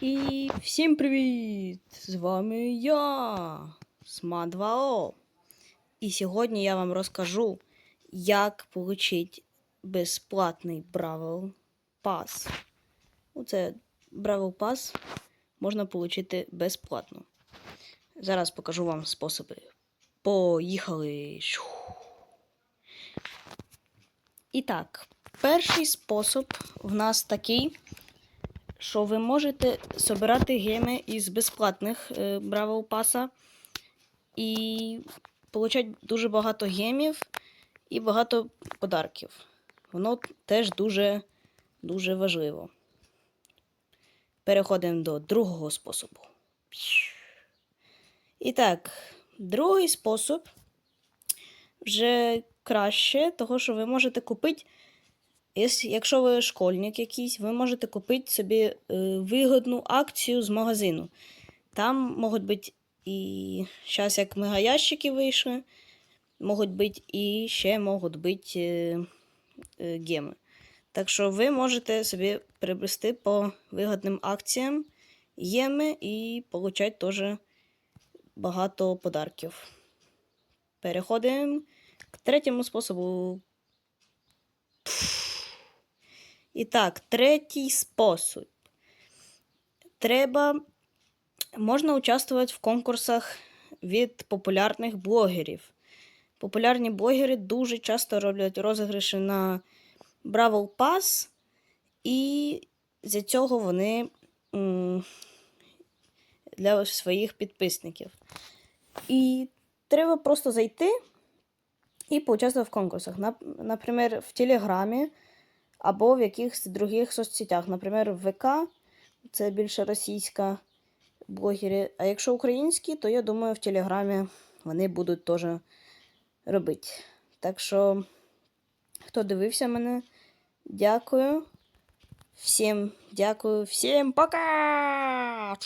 І всім привіт! З вами я, Сма2О. І сьогодні я вам розкажу, як отримати безплатний Бравл Пас. Оце Бравл Пас можна отримати безплатно. Зараз покажу вам способи. Поїхали! І так, перший спосіб в нас такий що ви можете збирати геми із безплатних е, Бравл Паса і отримати дуже багато гемів і багато подарків. Воно теж дуже, дуже важливо. Переходимо до другого способу. І так, другий спосіб вже краще, того що ви можете купити. Якщо ви школьник якийсь, ви можете купити собі е, вигодну акцію з магазину. Там можуть бути і зараз як мегаящики вийшли, можуть бути і ще можуть бути е, е, геми. Так що ви можете собі приобрести по вигодним акціям геми і отримати теж багато подарків. Переходимо к третьому способу. І так, третій спосіб. Треба можна участвувати в конкурсах від популярних блогерів. Популярні блогери дуже часто роблять розіграші на Бравл Pass, і за цього вони для своїх підписників. І треба просто зайти і поучаствувати в конкурсах. Наприклад, в Телеграмі або в якихось других соцсетях. Наприклад, в ВК це більше російська блогери. А якщо українські, то я думаю, в Телеграмі вони будуть теж робити. Так що, хто дивився мене, дякую. Всім дякую, всім пока!